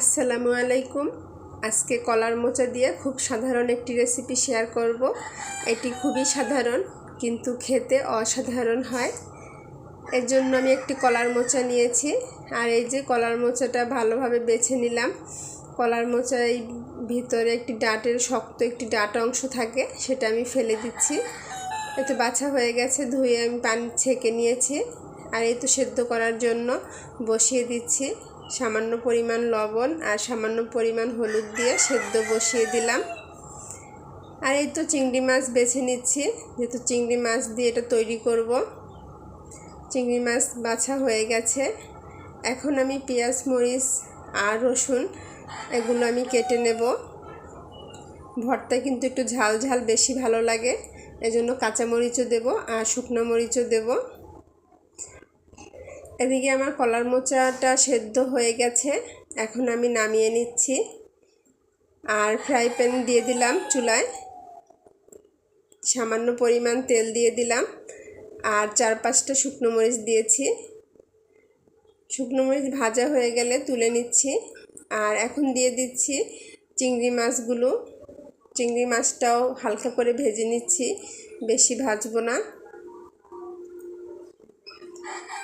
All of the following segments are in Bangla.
আসসালামু আলাইকুম। আজকে কলার মোচা দিয়ে খুব সাধারণ একটি রেসিপি শেয়ার করব। এটি খুবই সাধারণ, কিন্তু খেতে অসাধারণ হয়। এর জন্য আমি একটি কলার মোচা নিয়েছি। আর এই যে কলার মোচাটা ভালোভাবে বেছে নিলাম। কলার মোচার ভিতরে একটি ডাটের শক্ত একটি ডাঁট অংশ থাকে, সেটা আমি ফেলে দিচ্ছি। এতে বাছা হয়ে গেছে, ধুয়ে আমি পানি ছেঁকে নিয়েছি। আর এই তো সেদ্ধ করার জন্য বসিয়ে দিচ্ছি। সামান্য পরিমাণ লবণ আর সামান্য পরিমাণ হলুদ দিয়ে সেদ্ধ বসিয়ে দিলাম। আর এই তো চিংড়ি মাছ বেছে নিচ্ছি। যেহেতু চিংড়ি মাছ দিয়ে এটা তৈরি করব, চিংড়ি মাছ বাছা হয়ে গেছে। এখন আমি পেঁয়াজ, মরিচ আর রসুন এগুলো আমি কেটে নেব। ভর্তা কিন্তু একটু ঝাল ঝাল বেশি ভালো লাগে, এজন্য কাঁচামরিচও দেব আর শুকনো মরিচও দেবো। এদিকে আমার কলার মোচাটা সেদ্ধ হয়ে গেছে। এখন আমি নামিয়ে নিচ্ছি। আর ফ্রাই প্যান দিয়ে দিলাম চুলায়। সামান্য পরিমাণ তেল দিয়ে দিলাম। আর চার পাঁচটা শুকনো মরিচ দিয়েছি। শুকনো মরিচ ভাজা হয়ে গেলে তুলে নিচ্ছি। আর এখন দিয়ে দিচ্ছি চিংড়ি মাছগুলো। চিংড়ি মাছটাও হালকা করে ভেজে নিচ্ছি। বেশি ভাজবো না।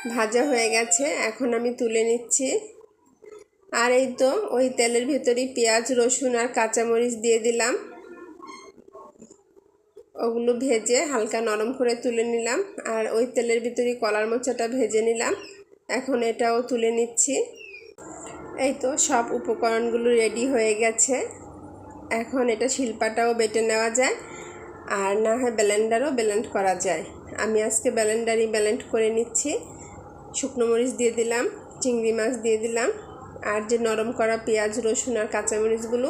ভাজা হয়ে গেছে, এখন আমি তুলে নিচ্ছি। আর এই তো, ওই তেলের ভেতরেই পেঁয়াজ, রসুন আর কাঁচামরিচ দিয়ে দিলাম। ওগুলো ভেজে হালকা নরম করে তুলে নিলাম। আর ওই তেলের ভিতরেই কলার মোচাটা ভেজে নিলাম। এখন এটাও তুলে নিচ্ছি। এই তো, সব উপকরণগুলো রেডি হয়ে গেছে। এখন এটা শিল্পাটাও বেটে নেওয়া যায়। আর না হয় ব্লেন্ডারও ব্লেন্ড করা যায়। আমি আজকে ব্লেন্ডারই ব্লেন্ড করে নিচ্ছি। শুকনো মরিচ দিয়ে দিলাম, চিংড়ি মাছ দিয়ে দিলাম, আর যে নরম করা পেঁয়াজ, রসুন আর কাঁচামরিচগুলো,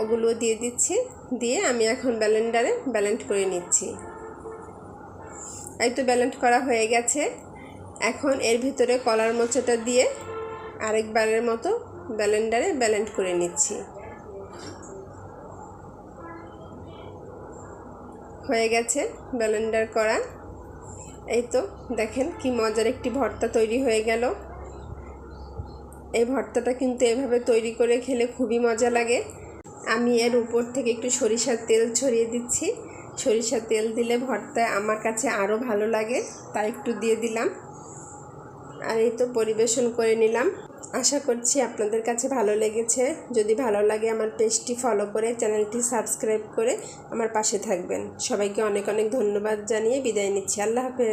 ওগুলো দিয়ে দিচ্ছি, দিয়ে আমি এখন ব্যালেন্ডারে ব্যালেন্ড করে নিচ্ছি। এই তো ব্যালেন্ড করা হয়ে গেছে। এখন এর ভিতরে কলার মোচাটা দিয়ে আরেকবারের মতো ব্যালেন্ডারে ব্যালেন্ড করে নিচ্ছি। হয়ে গেছে ব্যালেন্ডার করা। এই তো, দেখেন কি মজার একটি ভর্তা তৈরি হয়ে গেল। এই ভর্তাটা কিন্তু এভাবে তৈরি করে খেলে খুবই মজা লাগে। আমি এর উপর থেকে একটু সরিষার তেল ছড়িয়ে দিচ্ছি। সরিষার তেল দিলে ভর্তা আমার কাছে আরও ভালো লাগে তাই একটু দিয়ে দিলাম। আর এই তো পরিবেশন করে নিলাম। আশা করছি আপনাদের কাছে ভালো লেগেছে। যদি ভালো লাগে আমার পেজটি ফলো করে চ্যানেলটি সাবস্ক্রাইব করে আমার পাশে থাকবেন। সবাইকে অনেক অনেক ধন্যবাদ জানিয়ে বিদায় নিচ্ছি। আল্লাহ হাফেজ।